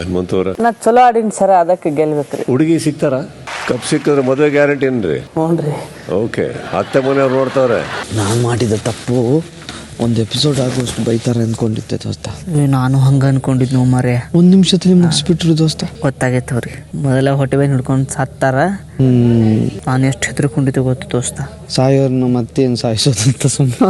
ಹನುಮಂತವ್ರ. ನಾ ಚಲೋ ಆಡಿನ ಸರ ಅದಕ್ಕೆ ಗೆಲ್ಬೇಕ್ರಿ. ಹುಡುಗಿ ಸಿಗ್ತಾರ? ಕಪ್ ಸಿಕ್ಕಿದ್ರೆ ಮದುವೆ ಗ್ಯಾರಂಟಿ ಏನ್ರಿ? ಹ್ಞೂನ್ರಿ ಓಕೆ ಅತ್ತೆ ಮನೆಯವ್ರು ನೋಡ್ತಾವ್ರೆ? ನಾನು ಮಾಡಿದ ತಪ್ಪು ಒಂದು ಎಪಿಸೋಡ್ ಆಗುವಷ್ಟು ಬೈತಾರೆ ಅಂದ್ಕೊಂಡಿದ್ದೆ ದೋಸ್ತ. ನಾನು ಹಂಗ ಅನ್ಕೊಂಡಿದ್ ನಾವು ಮರೆ ಒಂದು ನಿಮಿಷದಲ್ಲಿ ಮುಗಿಸ್ಬಿಟ್ರು ದೋಸ್ತ. ಗೊತ್ತಾಗೈತವ್ರಿ ಮೊದಲ ಹೊಟ್ಟೆ ಬೇನ್ ಹಿಡ್ಕೊಂಡು ಸತ್ತಾರ ಹ್ಮ್. ನಾನು ಎಷ್ಟು ಹೆದರ್ಕೊಂಡಿದ್ದೆ ಗೊತ್ತು ದೋಸ್ತ. ಸಾಯೋರ್ನ ಮತ್ತೇನು ಸಾಯಿಸೋದಂತ ಸುಮ್ಮನೆ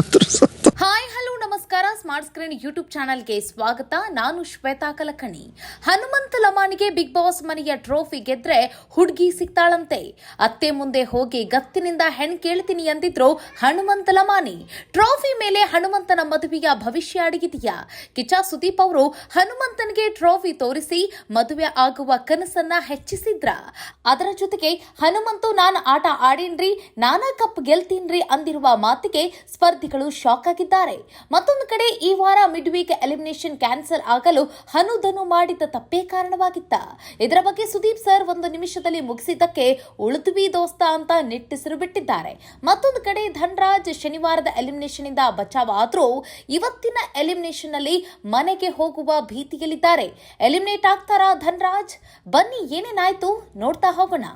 ಸ್ಮಾರ್ಟ್ ಸ್ಕ್ರೀನ್ ಯೂಟ್ಯೂಬ್ ಚಾನಲ್ಗೆ ಸ್ವಾಗತ. ನಾನು ಶ್ವೇತಾ ಕಲಕಣಿ. ಹನುಮಂತ ಲಮಾಣಿಗೆ ಬಿಗ್ ಬಾಸ್ ಮನೆಯ ಟ್ರೋಫಿ ಗೆದ್ರೆ ಹುಡುಗಿ ಸಿಗ್ತಾಳಂತೆ. ಅತ್ತೆ ಮುಂದೆ ಹೋಗಿ ಗತ್ತಿನಿಂದ ಹೆಣ್ ಕೇಳ್ತೀನಿ ಅಂದಿದ್ರು ಹನುಮಂತ ಲಮಾನಿ ಟ್ರೋಫಿ ಮೇಲೆ ಹನುಮಂತನ ಮದುವೆಯ ಭವಿಷ್ಯ ಅಡಗಿದೆಯಾ? ಕಿಚಾ ಸುದೀಪ್ ಅವರು ಹನುಮಂತನಿಗೆ ಟ್ರೋಫಿ ತೋರಿಸಿ ಮದುವೆ ಆಗುವ ಕನಸನ್ನ ಹೆಚ್ಚಿಸಿದ್ರ? ಅದರ ಜೊತೆಗೆ ಹನುಮಂತು ನಾನು ಆಟ ಆಡಿನ್ರಿ, ನಾನಾ ಕಪ್ ಗೆಲ್ತೀನ್ರಿ ಅಂದಿರುವ ಮಾತಿಗೆ ಸ್ಪರ್ಧಿಗಳು ಶಾಕ್ ಆಗಿದ್ದಾರೆ. ಮತ್ತೊಂದು ಕಡೆ ಈ ವಾರ ಮಿಡ್ ವೀಕ್ ಎಲಿಮಿನೇಷನ್ ಕ್ಯಾನ್ಸಲ್ ಆಗಲು ಹನುಧನು ಮಾಡಿದ ತಪ್ಪೇ ಕಾರಣವಾಗಿತ್ತ. ಇದರ ಬಗ್ಗೆ ಸುದೀಪ್ ಸರ್ ಒಂದು ನಿಮಿಷದಲ್ಲಿ ಮುಗಿಸಿದ್ದಕ್ಕೆ ಉಳಿದ್ವಿ ದೋಸ್ತ ಅಂತ ನಿಟ್ಟಿಸಿರು ಬಿಟ್ಟಿದ್ದಾರೆ. ಮತ್ತೊಂದು ಕಡೆ ಧನ್ರಾಜ್ ಶನಿವಾರದ ಎಲಿಮಿನೇಷನ್ ಇಂದ ಬಚಾವ್ ಆದರೂ ಇವತ್ತಿನ ಎಲಿಮಿನೇಷನ್ನಲ್ಲಿ ಮನೆಗೆ ಹೋಗುವ ಭೀತಿಯಲ್ಲಿದ್ದಾರೆ. ಎಲಿಮಿನೇಟ್ ಆಗ್ತಾರಾ ಧನ್ರಾಜ್? ಬನ್ನಿ ಏನೇನಾಯ್ತು ನೋಡ್ತಾ ಹೋಗೋಣ.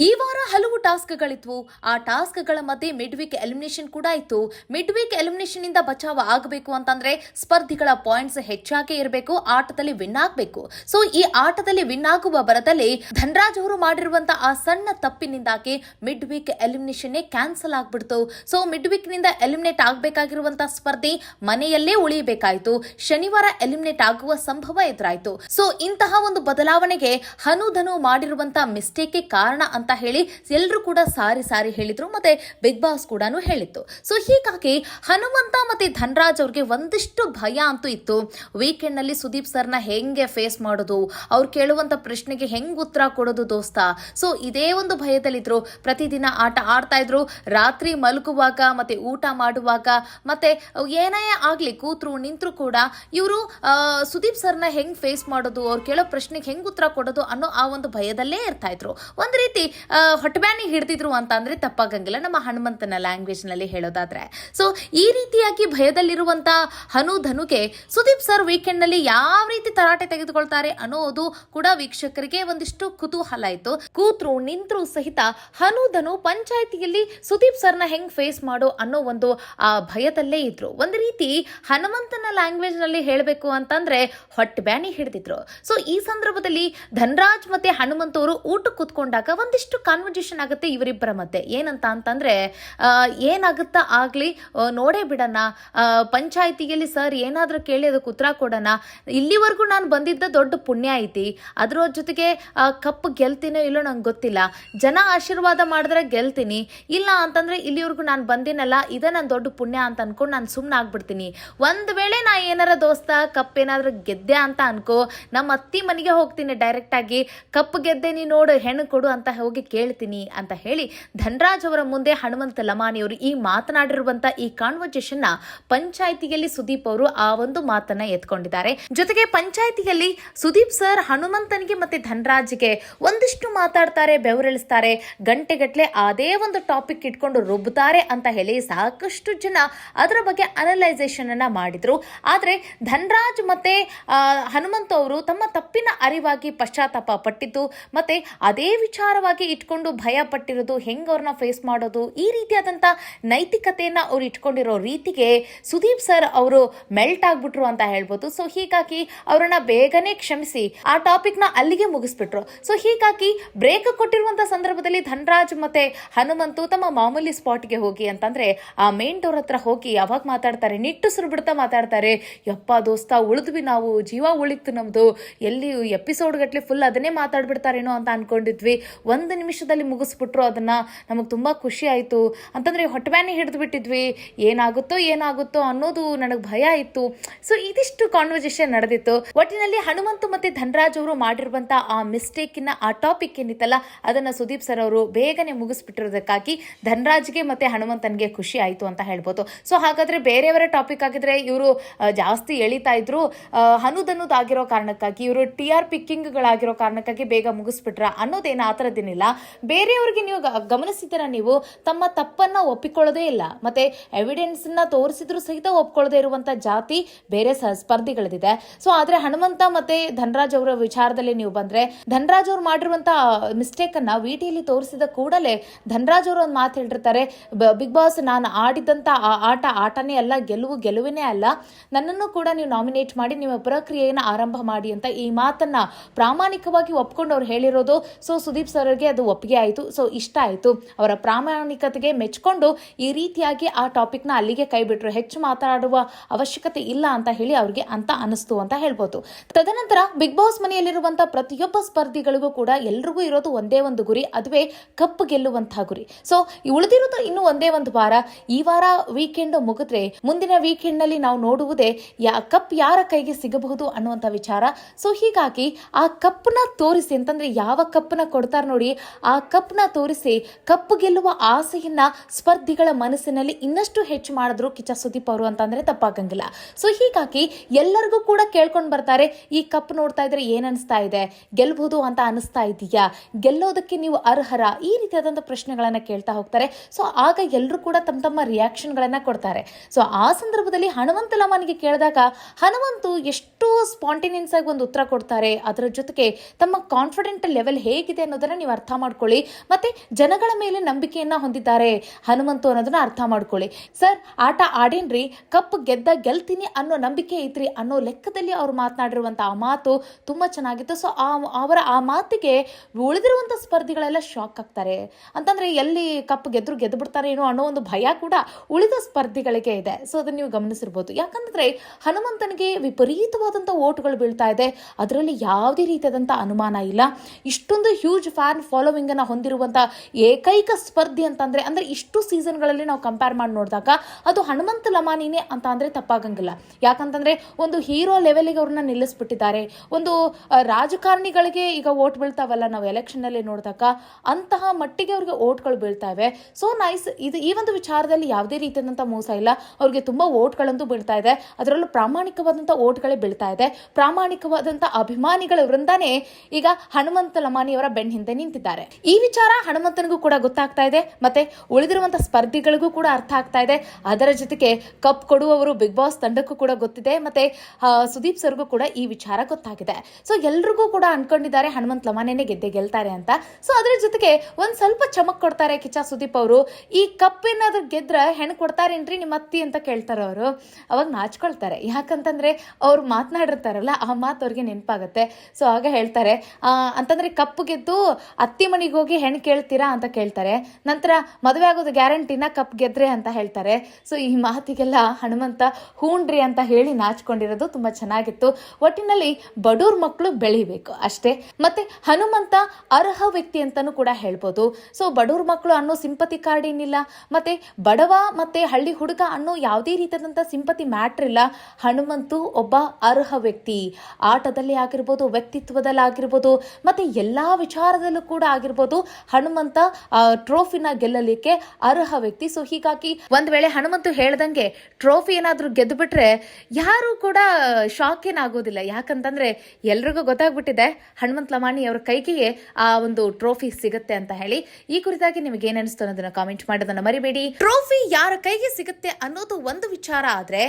ಈ ವಾರ ಹಲವು ಟಾಸ್ಕ್ಗಳಿದ್ವು. ಆ ಟಾಸ್ಕ್ಗಳ ಮಧ್ಯೆ ಮಿಡ್ ವೀಕ್ ಎಲಿಮಿನೇಷನ್ ಕೂಡ ಇತ್ತು. ಮಿಡ್ ವೀಕ್ ಎಲಿಮಿನೇಷನ್ ಇಂದ ಬಚಾವ ಆಗಬೇಕು ಅಂತಂದ್ರೆ ಸ್ಪರ್ಧಿಗಳ ಪಾಯಿಂಟ್ಸ್ ಹೆಚ್ಚಾಗಿ ಇರಬೇಕು, ಆಟದಲ್ಲಿ ವಿನ್ ಆಗಬೇಕು. ಸೊ, ಈ ಆಟದಲ್ಲಿ ವಿನ್ ಆಗುವ ಬರದಲ್ಲಿ ಧನರಾಜ್ ಅವರು ಮಾಡಿರುವಂತಹ ಆ ಸಣ್ಣ ತಪ್ಪಿನಿಂದಾಗಿ ಮಿಡ್ ವೀಕ್ ಎಲಿಮಿನೇಷನ್ ಕ್ಯಾನ್ಸಲ್ ಆಗ್ಬಿಡ್ತು. ಸೊ ಮಿಡ್ ವೀಕ್ನಿಂದ ಎಲಿಮಿನೇಟ್ ಆಗಬೇಕಾಗಿರುವಂತಹ ಸ್ಪರ್ಧಿ ಮನೆಯಲ್ಲೇ ಉಳಿಯಬೇಕಾಯಿತು. ಶನಿವಾರ ಎಲಿಮಿನೇಟ್ ಆಗುವ ಸಂಭವ ಎದುರಾಯಿತು. ಸೊ, ಇಂತಹ ಒಂದು ಬದಲಾವಣೆಗೆ ಹನುಧನು ಮಾಡಿರುವಂತಹ ಮಿಸ್ಟೇಕ್ ಕಾರಣ ಅಂತ ಹೇಳಿ ಎಲ್ಲರೂ ಕೂಡ ಸಾರಿ ಸಾರಿ ಹೇಳಿದ್ರು, ಮತ್ತೆ ಬಿಗ್ ಬಾಸ್ ಕೂಡ ಹೇಳಿತ್ತು. ಸೊ ಹೀಗಾಗಿ ಹನುಮಂತ ಮತ್ತೆ ಧನ್ರಾಜ್ ಅವ್ರಿಗೆ ಒಂದಿಷ್ಟು ಭಯ ಅಂತೂ ಇತ್ತು. ವೀಕೆಂಡ್ನಲ್ಲಿ ಸುದೀಪ್ ಸರ್ನ ಹೆಂಗೆ ಫೇಸ್ ಮಾಡೋದು, ಅವ್ರು ಕೇಳುವಂತ ಪ್ರಶ್ನೆಗೆ ಹೆಂಗ್ ಉತ್ತರ ಕೊಡೋದು ದೋಸ್ತ? ಸೊ ಇದೇ ಒಂದು ಭಯದಲ್ಲಿದ್ರು. ಪ್ರತಿದಿನ ಆಟ ಆಡ್ತಾ ಇದ್ರು. ರಾತ್ರಿ ಮಲಗುವಾಗ, ಮತ್ತೆ ಊಟ ಮಾಡುವಾಗ, ಮತ್ತೆ ಏನೇ ಆಗ್ಲಿ ಕೂತ್ರು, ನಿಂತ್ರು ಕೂಡ ಇವರು ಸುದೀಪ್ ಸರ್ನ ಹೆಂಗ್ ಫೇಸ್ ಮಾಡೋದು, ಅವ್ರು ಕೇಳೋ ಪ್ರಶ್ನೆಗೆ ಹೆಂಗ್ ಉತ್ತರ ಕೊಡೋದು ಅನ್ನೋ ಆ ಒಂದು ಭಯದಲ್ಲೇ ಇರ್ತಾ ಇದ್ರು. ಒಂದ್ ರೀತಿ ಹೊಟ್ಟೆಬ್ಯಾನಿ ಹಿಡ್ತಿದ್ರು ಅಂತ ಅಂದ್ರೆ ತಪ್ಪಾಗಂಗಿಲ್ಲ. ನಮ್ಮ ಹನುಮಂತನ ಲ್ಯಾಂಗ್ವೇಜ್ನಲ್ಲಿ ಹೇಳೋದಾದ್ರೆ. ಸೊ ಈ ರೀತಿಯಾಗಿ ಭಯದಲ್ಲಿರುವಂತ ಹನು ಧನುಗೆ ಸುದೀಪ್ ಸರ್ ವೀಕೆಂಡ್ನಲ್ಲಿ ಯಾವ ರೀತಿ ತರಾಟೆ ತೆಗೆದುಕೊಳ್ತಾರೆ ಅನ್ನೋದು ಕೂಡ ವೀಕ್ಷಕರಿಗೆ ಒಂದಿಷ್ಟು ಕುತೂಹಲ ಇತ್ತು. ಕೂತ್ರು, ನಿಂತ್ರು ಸಹಿತ ಹನು ಧನು ಪಂಚಾಯತಿಯಲ್ಲಿ ಸುದೀಪ್ ಸರ್ನ ಹೆಂಗ್ ಫೇಸ್ ಮಾಡೋ ಅನ್ನೋ ಒಂದು, ಆ, ಭಯದಲ್ಲೇ ಇದ್ರು. ಒಂದು ರೀತಿ ಹನುಮಂತನ ಲ್ಯಾಂಗ್ವೇಜ್ನಲ್ಲಿ ಹೇಳಬೇಕು ಅಂತಂದ್ರೆ ಹೊಟ್ಟೆ ಬ್ಯಾನಿ ಹಿಡಿದಿದ್ರು. ಸೊ ಈ ಸಂದರ್ಭದಲ್ಲಿ ಧನರಾಜ್ ಮತ್ತೆ ಹನುಮಂತ ಅವರು ಊಟ ಕೂತ್ಕೊಂಡಾಗ ಒಂದಿಷ್ಟು ಕಾನ್ವರ್ಜೇಷನ್ ಆಗುತ್ತೆ ಇವರಿಬ್ಬರ ಮಧ್ಯೆ? ಏನಂತ ಅಂತಂದ್ರೆ ಏನಾಗುತ್ತಾ ಆಗ್ಲಿ ನೋಡೇ ಬಿಡೋಣ. ಪಂಚಾಯತಿಯಲ್ಲಿ ಸರ್ ಏನಾದರೂ ಕೇಳಿ ಅದಕ್ಕೆ ಉತ್ತರ ಕೊಡೋಣ. ಇಲ್ಲಿವರೆಗೂ ನಾನು ಬಂದಿದ್ದ ದೊಡ್ಡ ಪುಣ್ಯ ಐತಿ. ಅದ್ರ ಜೊತೆಗೆ ಕಪ್ ಗೆಲ್ತೀನೋ ಇಲ್ಲೋ ನಂಗೆ ಗೊತ್ತಿಲ್ಲ. ಜನ ಆಶೀರ್ವಾದ ಮಾಡಿದ್ರೆ ಗೆಲ್ತೀನಿ. ಇಲ್ಲ ಅಂತಂದ್ರೆ ಇಲ್ಲಿವರೆಗೂ ನಾನು ಬಂದಿನಲ್ಲ, ಇದೇ ನನ್ನ ದೊಡ್ಡ ಪುಣ್ಯ ಅಂತ ಅನ್ಕೊಂಡು ನಾನು ಸುಮ್ಮನೆ ಆಗ್ಬಿಡ್ತೀನಿ. ಒಂದು ವೇಳೆ ನಾ ಏನಾರ ದೋಸ್ತ ಕಪ್ ಏನಾದರೂ ಗೆದ್ದೆ ಅಂತ ಅನ್ಕೋ, ನಮ್ಮ ಅತ್ತಿ ಮನೆಗೆ ಹೋಗ್ತೀನಿ ಡೈರೆಕ್ಟ್ ಆಗಿ. ಕಪ್ ಗೆದ್ದೆ ನೀ ನೋಡು, ಹೆಣ್ಣು ಕೊಡು ಅಂತ ಹೋಗಿ ಕೇಳ್ತೀನಿ ಅಂತ ಹೇಳಿ ಧನ್ರಾಜ್ ಅವರ ಮುಂದೆ ಹನುಮಂತ ಲಮಾನಿಯವರು ಈ ಮಾತನಾಡಿರುವಂತ ಈ ಕಾನ್ವರ್ಜೇಷನ್ನ ಪಂಚಾಯಿತಿಯಲ್ಲಿ ಸುದೀಪ್ ಅವರು ಆ ಒಂದು ಮಾತನ್ನ ಎತ್ಕೊಂಡಿದ್ದಾರೆ. ಜೊತೆಗೆ ಪಂಚಾಯಿತಿಯಲ್ಲಿ ಸುದೀಪ್ ಸರ್ ಹನುಮಂತನಿಗೆ ಮತ್ತೆ ಧನ್ರಾಜ್ಗೆ ಒಂದಿಷ್ಟು ಮಾತಾಡ್ತಾರೆ, ಬೆವರಿಳಿಸ್ತಾರೆ. ಗಂಟೆಗಟ್ಟಲೆ ಅದೇ ಒಂದು ಟಾಪಿಕ್ ಇಟ್ಕೊಂಡು ರುಬ್ಬುತ್ತಾರೆ ಅಂತ ಹೇಳಿ ಸಾಕಷ್ಟು ಜನ ಅದರ ಬಗ್ಗೆ ಅನಲೈಸೇಷನ್ ಅನ್ನ ಮಾಡಿದ್ರು. ಆದ್ರೆ ಧನ್ರಾಜ್ ಮತ್ತೆ ಹನುಮಂತ ಅವರು ತಮ್ಮ ತಪ್ಪಿನ ಅರಿವಾಗಿ ಪಶ್ಚಾತ್ತಾಪ ಪಟ್ಟಿದ್ದು, ಮತ್ತೆ ಅದೇ ವಿಚಾರವಾಗಿ ಇಟ್ಕೊಂಡು ಭಯ ಪಟ್ಟಿರೋದು, ಹೆಂಗ್ ಅವ್ರನ್ನ ಫೇಸ್ ಮಾಡೋದು, ಈ ರೀತಿಯಾದಂಥ ನೈತಿಕತೆಯನ್ನು ಅವ್ರು ಇಟ್ಕೊಂಡಿರೋ ರೀತಿಗೆ ಸುದೀಪ್ ಸರ್ ಅವರು ಮೆಲ್ಟ್ ಆಗ್ಬಿಟ್ರು ಅಂತ ಹೇಳ್ಬೋದು. ಸೊ ಹೀಗಾಗಿ ಅವರನ್ನ ಬೇಗನೆ ಕ್ಷಮಿಸಿ ಆ ಟಾಪಿಕ್ನ ಅಲ್ಲಿಗೆ ಮುಗಿಸ್ಬಿಟ್ರು. ಸೊ ಹೀಗಾಗಿ ಬ್ರೇಕ್ ಕೊಟ್ಟಿರುವಂತ ಸಂದರ್ಭದಲ್ಲಿ ಧನರಾಜ್ ಮತ್ತೆ ಹನುಮಂತು ತಮ್ಮ ಮಾಮೂಲಿ ಸ್ಪಾಟ್ಗೆ ಹೋಗಿ ಅಂತಂದ್ರೆ ಆ ಮೇನ್ ಡೋರ್ ಹತ್ರ ಹೋಗಿ ಯಾವಾಗ ಮಾತಾಡ್ತಾರೆ ನಿಟ್ಟುಸಿರು ಬಿಡ್ತಾ ಮಾತಾಡ್ತಾರೆ. ಯಪ್ಪ ದೋಸ್ತ, ಉಳಿದ್ವಿ ನಾವು, ಜೀವ ಉಳಿತು ನಮ್ದು. ಎಲ್ಲಿ ಎಪಿಸೋಡ್ ಗಟ್ಲೆ ಫುಲ್ ಅದನ್ನೇ ಮಾತಾಡ್ಬಿಡ್ತಾರೇನೋ ಅಂತ ಅನ್ಕೊಂಡಿದ್ವಿ. ಒಂದು ನಿಮಿಷದಲ್ಲಿ ಮುಗಿಸ್ಬಿಟ್ರು, ಅದನ್ನ ನಮಗೆ ತುಂಬ ಖುಷಿ ಆಯಿತು. ಅಂತಂದ್ರೆ ಹೊಟ್ಟೆಬ್ಯಾನಿ ಹಿಡಿದು ಬಿಟ್ಟಿದ್ವಿ. ಏನಾಗುತ್ತೋ ಏನಾಗುತ್ತೋ ಅನ್ನೋದು ನನಗೆ ಭಯ ಇತ್ತು. ಸೊ ಇದಿಷ್ಟು ಕಾನ್ವರ್ಸೇಷನ್ ನಡೆದಿತ್ತು. ಒಟ್ಟಿನಲ್ಲಿ ಹನುಮಂತು ಮತ್ತು ಧನರಾಜ್ ಅವರು ಮಾಡಿರುವಂಥ ಆ ಮಿಸ್ಟೇಕಿನ ಆ ಟಾಪಿಕ್ ಏನಿತ್ತಲ್ಲ, ಅದನ್ನ ಸುದೀಪ್ ಸರ್ ಅವರು ಬೇಗನೆ ಮುಗಿಸ್ಬಿಟ್ಟಿರೋದಕ್ಕಾಗಿ ಧನರಾಜ್ಗೆ ಮತ್ತೆ ಹನುಮಂತನಿಗೆ ಖುಷಿ ಆಯಿತು ಅಂತ ಹೇಳ್ಬೋದು. ಸೊ ಹಾಗಾದ್ರೆ ಬೇರೆಯವರ ಟಾಪಿಕ್ ಆಗಿದ್ರೆ ಇವರು ಜಾಸ್ತಿ ಎಳಿತಾ ಇದ್ರು. ಹನುದನ್ನುದಾಗಿರೋ ಹನುದನ್ನುದ್ ಕಾರಣಕ್ಕಾಗಿ, ಇವರು ಟಿ ಆರ್ ಪಿಕ್ಕಿಂಗ್ಗಳಾಗಿರೋ ಕಾರಣಕ್ಕಾಗಿ ಬೇಗ ಮುಗಿಸ್ಬಿಟ್ರ ಅನ್ನೋದೇನು ಆ ಥರದ್ದೇನಿಲ್ಲ. ಆಗೋದಿಲ್ಲ ಬೇರೆಯವ್ರಿಗೆ ನೀವು ಗಮನಿಸಿದ್ದೀರ ನೀವು ತಮ್ಮ ತಪ್ಪನ್ನ ಒಪ್ಪಿಕೊಳ್ಳೋದೇ ಇಲ್ಲ. ಮತ್ತೆ ಎವಿಡೆನ್ಸ್ನ ತೋರಿಸಿದ್ರು ಸಹಿತ ಒಪ್ಕೊಳ್ಳದೆ ಇರುವಂಥ ಜಾತಿ ಬೇರೆ ಸ್ಪರ್ಧಿಗಳದಿದೆ ಸೊ ಆದ್ರೆ ಹನುಮಂತ ಮತ್ತೆ ಧನರಾಜ್ ಅವರ ವಿಚಾರದಲ್ಲಿ ನೀವು ಬಂದ್ರೆ ಧನರಾಜ್ ಅವ್ರು ಮಾಡಿರುವಂತ ಮಿಸ್ಟೇಕ್ ಅನ್ನ ವಿಟಿಯಲ್ಲಿ ತೋರಿಸಿದ ಕೂಡಲೇ ಧನರಾಜ್ ಅವರು ಒಂದು ಮಾತು ಹೇಳಿರ್ತಾರೆ ಬಿಗ್ ಬಾಸ್ ನಾನು ಆಡಿದಂತ ಆ ಆಟ ಆಟನೇ ಅಲ್ಲ, ಗೆಲುವು ಗೆಲುವಿನೇ ಅಲ್ಲ. ನನ್ನನ್ನು ಕೂಡ ನೀವು ನಾಮಿನೇಟ್ ಮಾಡಿ, ನಿಮ್ಮ ಪ್ರಕ್ರಿಯೆಯನ್ನು ಆರಂಭ ಮಾಡಿ ಅಂತ ಈ ಮಾತನ್ನ ಪ್ರಾಮಾಣಿಕವಾಗಿ ಒಪ್ಕೊಂಡು ಅವ್ರು ಹೇಳಿರೋದು. ಸೊ ಸುದೀಪ್ ಸರ್ಗೆ ಅದು ಒಪ್ಪಿಗೆ ಆಯಿತು. ಸೊ ಇಷ್ಟ ಆಯಿತು. ಅವರ ಪ್ರಾಮಾಣಿಕತೆಗೆ ಮೆಚ್ಕೊಂಡು ಈ ರೀತಿಯಾಗಿ ಆ ಟಾಪಿಕ್ನ ಅಲ್ಲಿಗೆ ಕೈ ಬಿಟ್ಟರು ಹೆಚ್ಚು ಮಾತಾಡುವ ಅವಶ್ಯಕತೆ ಇಲ್ಲ ಅಂತ ಹೇಳಿ ಅವ್ರಿಗೆ ಅಂತ ಅನಿಸ್ತು ಅಂತ ಹೇಳ್ಬೋದು. ತದನಂತರ ಬಿಗ್ ಬಾಸ್ ಮನೆಯಲ್ಲಿರುವಂತಹ ಪ್ರತಿಯೊಬ್ಬ ಸ್ಪರ್ಧಿಗಳಿಗೂ ಕೂಡ ಎಲ್ರಿಗೂ ಇರೋದು ಒಂದೇ ಒಂದು ಗುರಿ, ಅದುವೇ ಕಪ್ ಗೆಲ್ಲುವಂತಹ ಗುರಿ. ಸೊ ಉಳಿದಿರೋದು ಇನ್ನು ಒಂದೇ ಒಂದು ವಾರ. ಈ ವಾರ ವೀಕೆಂಡ್ ಮುಗಿದ್ರೆ ಮುಂದಿನ ವೀಕೆಂಡ್ನಲ್ಲಿ ನಾವು ನೋಡುವುದೇ ಯಾ, ಕಪ್ ಯಾರ ಕೈಗೆ ಸಿಗಬಹುದು ಅನ್ನುವಂತ ವಿಚಾರ. ಸೊ ಹೀಗಾಗಿ ಆ ಕಪ್ನ ತೋರಿಸಿ, ಅಂತಂದ್ರೆ ಯಾವ ಕಪ್ನ ಕೊಡ್ತಾರೆ ನೋಡಿ ಆ ಕಪ್ನ ತೋರಿಸಿ ಕಪ್ ಗೆಲ್ಲುವ ಆಸೆಯನ್ನ ಸ್ಪರ್ಧಿಗಳ ಮನಸ್ಸಿನಲ್ಲಿ ಇನ್ನಷ್ಟು ಹೆಚ್ಚು ಮಾಡಿದ್ರು ಕಿಚ್ಚ ಸುದೀಪ್ ಅವರು ಅಂತಂದ್ರೆ ತಪ್ಪಾಗಂಗಿಲ್ಲ. ಸೊ ಹೀಗಾಗಿ ಎಲ್ಲರಿಗೂ ಕೂಡ ಕೇಳ್ಕೊಂಡು ಬರ್ತಾರೆ, ಈ ಕಪ್ ನೋಡ್ತಾ ಇದ್ರೆ ಏನ್ ಅನಿಸ್ತಾ ಇದೆ? ಗೆಲ್ಬಹುದು ಅಂತ ಅನಿಸ್ತಾ ಇದೆಯಾ? ಗೆಲ್ಲೋದಕ್ಕೆ ನೀವು ಅರ್ಹರ? ಈ ರೀತಿಯಾದಂಥ ಪ್ರಶ್ನೆಗಳನ್ನ ಕೇಳ್ತಾ ಹೋಗ್ತಾರೆ. ಸೊ ಆಗ ಎಲ್ಲರೂ ಕೂಡ ತಮ್ಮ ತಮ್ಮ ರಿಯಾಕ್ಷನ್ಗಳನ್ನ ಕೊಡ್ತಾರೆ. ಸೊ ಆ ಸಂದರ್ಭದಲ್ಲಿ ಹನುಮಂತ ಲಮಾನಿಗೆ ಕೇಳಿದಾಗ ಹನುಮಂತು ಎಷ್ಟು ಸ್ಪಾಂಟೇನಿಯನ್ಸ್ ಆಗಿ ಒಂದು ಉತ್ತರ ಕೊಡ್ತಾರೆ. ಅದರ ಜೊತೆಗೆ ತಮ್ಮ ಕಾನ್ಫಿಡೆಂಟ್ ಲೆವೆಲ್ ಹೇಗಿದೆ ಅನ್ನೋದನ್ನ ನೀವು ಅರ್ಥ ಮಾಡ್ಕೊಳ್ಳಿ. ಮತ್ತೆ ಜನಗಳ ಮೇಲೆ ನಂಬಿಕೆಯನ್ನ ಹೊಂದಿದ್ದಾರೆ. ಹನುಮಂತು ಅನ್ನೋದನ್ನ ಅರ್ಥ ಮಾಡ್ಕೊಳ್ಳಿ. ಸರ್, ಆಟ ಆಡೇನ್ರಿ? ಕಪ್ ಗೆದ್ದ ಗೆಲ್ತೀನಿ ಅನ್ನೋ ನಂಬಿಕೆ ಐತ್ರಿ ಅನ್ನೋ ಲೆಕ್ಕದಲ್ಲಿ ಅವ್ರು ಮಾತನಾಡಿರುವಂಥ ಆ ಮಾತು ತುಂಬಾ ಚೆನ್ನಾಗಿತ್ತು. ಸೊ ಆ, ಅವರ ಆ ಮಾತಿಗೆ ಉಳಿದಿರುವಂತ ಸ್ಪರ್ಧಿಗಳೆಲ್ಲ ಶಾಕ್ ಆಗ್ತಾರೆ. ಅಂತಂದ್ರೆ ಎಲ್ಲಿ ಕಪ್ ಗೆದ್ರು ಗೆದ್ದು ಬಿಡ್ತಾರೆ ಏನೋ ಅನ್ನೋ ಒಂದು ಭಯ ಕೂಡ ಉಳಿದ ಸ್ಪರ್ಧಿಗಳಿಗೆ ಇದೆ. ಸೊ ಅದನ್ನ ನೀವು ಗಮನಿಸಿರ್ಬೋದು. ಯಾಕಂದ್ರೆ ಹನುಮಂತನಿಗೆ ವಿಪರೀತವಾದಂಥ ಓಟ್ಗಳು ಬೀಳ್ತಾ ಇದೆ. ಅದರಲ್ಲಿ ಯಾವುದೇ ರೀತಿಯಾದಂಥ ಅನುಮಾನ ಇಲ್ಲ. ಇಷ್ಟೊಂದು ಹ್ಯೂಜ್ ಫ್ಯಾನ್ ಫಾಲೋವಿಂಗ್ ಅನ್ನ ಹೊಂದಿರುವಂಥ ಏಕೈಕ ಸ್ಪರ್ಧಿ ಅಂತಂದರೆ, ಅಂದರೆ ಇಷ್ಟು ಸೀಸನ್ಗಳಲ್ಲಿ ನಾವು ಕಂಪೇರ್ ಮಾಡಿ ನೋಡಿದಾಗ ಅದು ಹನುಮಂತ ಲಮಾನಿನೇ ಅಂತ ಅಂದರೆ ತಪ್ಪಾಗಂಗಿಲ್ಲ. ಯಾಕಂತಂದರೆ ಒಂದು ಹೀರೋ ಲೆವೆಲಿಗೆ ಅವ್ರನ್ನ ನಿಲ್ಲಿಸ್ಬಿಟ್ಟಿದ್ದಾರೆ. ಒಂದು ರಾಜಕಾರಣಿಗಳಿಗೆ ಈಗ ಓಟ್ ಬೀಳ್ತಾವಲ್ಲ ನಾವು ಎಲೆಕ್ಷನ್ ಅಲ್ಲಿ ನೋಡಿದಾಗ, ಅಂತಹ ಮಟ್ಟಿಗೆ ಅವ್ರಿಗೆ ಓಟ್ಗಳು ಬೀಳ್ತಾವೆ. ಸೊ ನೈಸ್ ಇದು ಈ ಒಂದು ವಿಚಾರದಲ್ಲಿ ಯಾವುದೇ ರೀತಿಯಾದಂಥ ಮೋಸ ಇಲ್ಲ. ಅವ್ರಿಗೆ ತುಂಬ ಓಟ್ಗಳಂತೂ ಬೀಳ್ತಾ ಇದೆ. ಅದರಲ್ಲೂ ಪ್ರಾಮಾಣಿಕವಾದಂಥ ಓಟ್ಗಳೇ ಬೀಳ್ತಾ ಇದೆ. ಪ್ರಾಮಾಣಿಕವಾದಂಥ ಅಭಿಮಾನಿಗಳ ವೃಂದಾನೇ ಈಗ ಹನುಮಂತ ಲಮಾನಿಯವರ ಬೆನ್ನ ಹಿಂದೆ ನಿಂತಿದ್ದಾರೆ. ಈ ವಿಚಾರ ಹನುಮಂತನಿಗೂ ಕೂಡ ಗೊತ್ತಾಗ್ತಾ ಇದೆ. ಮತ್ತೆ ಉಳಿದಿರುವಂತಹ ಸ್ಪರ್ಧಿಗಳಿಗೂ ಕೂಡ ಅರ್ಥ ಆಗ್ತಾ ಇದೆ. ಅದರ ಜೊತೆಗೆ ಕಪ್ ಕೊಡುವವರು ಬಿಗ್ ಬಾಸ್ ತಂಡಕ್ಕೂ ಕೂಡ ಗೊತ್ತಿದೆ. ಮತ್ತೆ ಸುದೀಪ್ ಸರ್ಗೂ ಕೂಡ ಈ ವಿಚಾರ ಗೊತ್ತಾಗಿದೆ. ಸೊ ಎಲ್ರಿಗೂ ಕೂಡ ಅನ್ಕೊಂಡಿದ್ದಾರೆ ಹನುಮಂತ್ ಲಮಾನೇನೆ ಗೆದ್ದೆ ಗೆಲ್ತಾರೆ ಅಂತ. ಸೊ ಅದರ ಜೊತೆಗೆ ಒಂದ್ ಸ್ವಲ್ಪ ಚಮಕ್ ಕೊಡ್ತಾರೆ ಕಿಚ್ಚ ಸುದೀಪ್ ಅವರು. ಈ ಕಪ್ ಏನಾದ್ರು ಗೆದ್ರ ಹೆಣ್ ಕೊಡ್ತಾರೇನ್ರಿ ನಿಮ್ಮ ಅತ್ತಿ ಅಂತ ಕೇಳ್ತಾರೆ ಅವರು. ಅವಾಗ ನಾಚ್ಕೊಳ್ತಾರೆ. ಯಾಕಂತಂದ್ರೆ ಅವ್ರು ಮಾತನಾಡಿರ್ತಾರಲ್ಲ, ಆ ಮಾತು ಅವ್ರಿಗೆ ನೆನಪಾಗತ್ತೆ. ಸೊ ಆಗ ಹೇಳ್ತಾರೆ. ಅಂತಂದ್ರೆ ಕಪ್ ಗೆದ್ದು ಮನೆಗೆ ಹೋಗಿ ಹೆಣ್ಣು ಕೇಳ್ತೀರಾ ಅಂತ ಕೇಳ್ತಾರೆ. ನಂತರ ಮದುವೆ ಆಗೋದು ಗ್ಯಾರಂಟಿನ ಕಪ್ ಗೆದ್ರೆ ಅಂತ ಹೇಳ್ತಾರೆ. ಸೊ ಈ ಮಾತಿಗೆಲ್ಲ ಹನುಮಂತ ಹೂಣ್ರಿ ಅಂತ ಹೇಳಿ ನಾಚ್ಕೊಂಡಿರೋದು ತುಂಬ ಚೆನ್ನಾಗಿತ್ತು. ಒಟ್ಟಿನಲ್ಲಿ ಬಡೂರ್ ಮಕ್ಕಳು ಬೆಳಿಬೇಕು ಅಷ್ಟೇ. ಮತ್ತೆ ಹನುಮಂತ ಅರ್ಹ ವ್ಯಕ್ತಿ ಅಂತಾನೂ ಕೂಡ ಹೇಳ್ಬೋದು. ಸೊ ಬಡೂರ್ ಮಕ್ಕಳು ಅನ್ನೋ ಸಿಂಪತಿ ಕಾರ್ಡ್ ಏನಿಲ್ಲ. ಮತ್ತೆ ಬಡವ ಮತ್ತೆ ಹಳ್ಳಿ ಹುಡುಗ ಅನ್ನೋ ಯಾವುದೇ ರೀತಿಯಾದಂಥ ಸಿಂಪತಿ ಮ್ಯಾಟ್ರ್ ಇಲ್ಲ. ಹನುಮಂತು ಒಬ್ಬ ಅರ್ಹ ವ್ಯಕ್ತಿ. ಆಟದಲ್ಲಿ ಆಗಿರ್ಬೋದು ವ್ಯಕ್ತಿತ್ವದಲ್ಲಿ ಆಗಿರ್ಬೋದು ಮತ್ತೆ ಎಲ್ಲಾ ವಿಚಾರದಲ್ಲೂ ಕೂಡ ಆಗಿರ್ಬೋದು. ಹನುಮಂತ ಟ್ರೋಫಿನ ಗೆಲ್ಲಲಿಕ್ಕೆ ಅರ್ಹ ವ್ಯಕ್ತಿ. ಸೊ ಹೀಗಾಗಿ ಒಂದ್ ವೇಳೆ ಹನುಮಂತು ಹೇಳ್ದಂಗೆ ಟ್ರೋಫಿ ಏನಾದ್ರೂ ಗೆದ್ದು ಬಿಟ್ರೆ ಯಾರು ಕೂಡ ಶಾಕ್ ಏನಾಗೋದಿಲ್ಲ. ಯಾಕಂತಂದ್ರೆ ಎಲ್ರಿಗೂ ಗೊತ್ತಾಗ್ಬಿಟ್ಟಿದೆ ಹನುಮಂತ ಲಮಾಣಿ ಅವರ ಕೈಗೆ ಆ ಒಂದು ಟ್ರೋಫಿ ಸಿಗುತ್ತೆ ಅಂತ ಹೇಳಿ. ಈ ಕುರಿತಾಗಿ ನಿಮಗೆ ಏನ್ ಅನಿಸ್ತು ಅನ್ನೋದನ್ನ ಕಾಮೆಂಟ್ ಮಾಡೋದನ್ನ ಮರಿಬೇಡಿ. ಟ್ರೋಫಿ ಯಾರ ಕೈಗೆ ಸಿಗುತ್ತೆ ಅನ್ನೋದು ಒಂದು ವಿಚಾರ ಆದ್ರೆ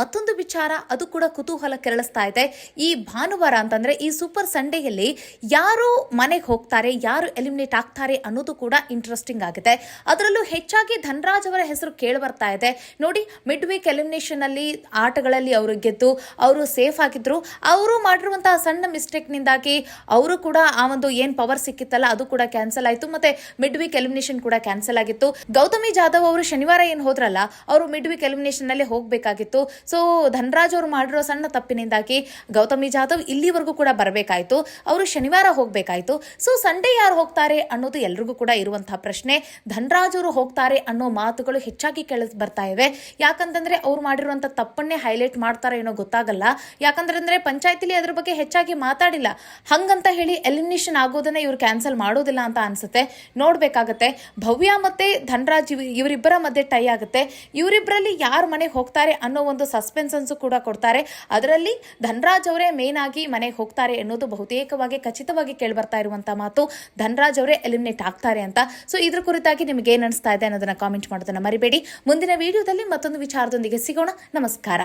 ಮತ್ತೊಂದು ವಿಚಾರ ಅದು ಕೂಡ ಕುತೂಹಲ ಕೆರಳಿಸ್ತಾ ಇದೆ. ಈ ಭಾನುವಾರ ಅಂತಂದ್ರೆ ಈ ಸೂಪರ್ ಸಂಡೆಯಲ್ಲಿ ಯಾರು ಮನೆಗೆ ಹೋಗ್ತಾರೆ, ಯಾರು ಎಲಿಮಿನೇಟ್ ಆಗ್ತಾರೆ ಅನ್ನೋದು ಕೂಡ ಇಂಟ್ರೆಸ್ಟಿಂಗ್ ಆಗಿದೆ. ಅದರಲ್ಲೂ ಹೆಚ್ಚಾಗಿ ಧನರಾಜ್ ಅವರ ಹೆಸರು ಕೇಳಿ ಬರ್ತಾ ಇದೆ. ನೋಡಿ ಮಿಡ್ ವೀಕ್ ಎಲಿಮಿನೇಷನ್ ಅಲ್ಲಿ ಆಟಗಳಲ್ಲಿ ಅವರು ಗೆದ್ದು, ಅವರು ಸೇಫ್ ಆಗಿದ್ರು. ಅವರು ಮಾಡಿರುವಂತಹ ಸಣ್ಣ ಮಿಸ್ಟೇಕ್ ನಿಂದಾಗಿ ಅವರು ಕೂಡ ಆ ಒಂದು ಏನ್ ಪವರ್ ಸಿಕ್ಕಿತ್ತಲ್ಲ, ಅದು ಕೂಡ ಕ್ಯಾನ್ಸಲ್ ಆಯಿತು. ಮತ್ತೆ ಮಿಡ್ ವೀಕ್ ಎಲಿಮಿನೇಷನ್ ಕೂಡ ಕ್ಯಾನ್ಸಲ್ ಆಗಿತ್ತು. ಗೌತಮಿ ಜಾಧವ್ ಅವರು ಶನಿವಾರ ಏನು ಹೋದ್ರಲ್ಲ, ಅವರು ಮಿಡ್ ವೀಕ್ ಎಲಿಮಿನೇಷನ್ನಲ್ಲಿ ಹೋಗಬೇಕಾಗಿತ್ತು. ಸೊ ಧನರಾಜ್ ಅವರು ಮಾಡಿರೋ ಸಣ್ಣ ತಪ್ಪಿನಿಂದಾಗಿ ಗೌತಮಿ ಜಾಧವ್ ಇಲ್ಲಿವರೆಗೂ ಕೂಡ ಬರಬೇಕಾಯ್ತು. ಅವರು ಶನಿವಾರ ಹೋಗಬೇಕಾಯಿತು. ಸೊ ಸಂಡೇ ಯಾರು ಹೋಗ್ತಾರೆ ಅನ್ನೋದು ಎಲ್ರಿಗೂ ಕೂಡ ಇರುವಂತಹ ಪ್ರಶ್ನೆ. ಧನರಾಜರು ಹೋಗ್ತಾರೆ ಅನ್ನೋ ಮಾತುಗಳು ಹೆಚ್ಚಾಗಿ ಕೇಳಿಸ್ ಬರ್ತಾ ಇವೆ. ಯಾಕಂತಂದ್ರೆ ಅವ್ರು ಮಾಡಿರುವಂತ ತಪ್ಪನ್ನೇ ಹೈಲೈಟ್ ಮಾಡ್ತಾರೆ ಏನೋ ಗೊತ್ತಾಗಲ್ಲ. ಯಾಕಂದ್ರೆ ಅಂದ್ರೆ ಪಂಚಾಯತಿಲಿ ಅದ್ರ ಬಗ್ಗೆ ಹೆಚ್ಚಾಗಿ ಮಾತಾಡಿಲ್ಲ. ಹಂಗಂತ ಹೇಳಿ ಎಲಿಮಿನೇಷನ್ ಆಗೋದನ್ನ ಇವ್ರು ಕ್ಯಾನ್ಸಲ್ ಮಾಡೋದಿಲ್ಲ ಅಂತ ಅನ್ಸುತ್ತೆ. ನೋಡ್ಬೇಕಾಗತ್ತೆ. ಭವ್ಯ ಮತ್ತೆ ಧನರಾಜ್ ಇವ್- ಇವರಿಬ್ಬರ ಮಧ್ಯೆ ಟೈ ಆಗುತ್ತೆ. ಇವರಿಬ್ಬರಲ್ಲಿ ಯಾರು ಮನೆಗೆ ಹೋಗ್ತಾರೆ ಅನ್ನೋ ಒಂದು ಸಸ್ಪೆನ್ಸನ್ಸ್ ಕೂಡ ಕೊಡ್ತಾರೆ. ಅದರಲ್ಲಿ ಧನರಾಜ್ ಅವರೇ ಮೇನ್ ಆಗಿ ಮನೆಗೆ ಹೋಗ್ತಾರೆ ಅನ್ನೋದು ಬಹುತೇಕವಾಗಿ ಖಚಿತವಾಗಿ ಕೇಳಿ ಬರ್ತಾ ಇರುವಂತಹ ಮಾತು. ಧನರಾಜ್ ಅವರೇ ಎಲಿಮಿನೇಟ್ ಆಗ್ತಾರೆ ಅಂತ. ಸೊ ಇದ್ರ ಕುರಿತಾಗಿ ನಿಮಗೆ ಏನ್ ಅನಿಸ್ತಾ ಇದೆ ಅನ್ನೋದನ್ನ ಕಾಮೆಂಟ್ ಮಾಡೋದನ್ನ ಮರಿಬೇಡಿ. ಮುಂದಿನ ವಿಡಿಯೋದಲ್ಲಿ ಮತ್ತೊಂದು ವಿಚಾರದೊಂದಿಗೆ ಸಿಗೋಣ. ನಮಸ್ಕಾರ.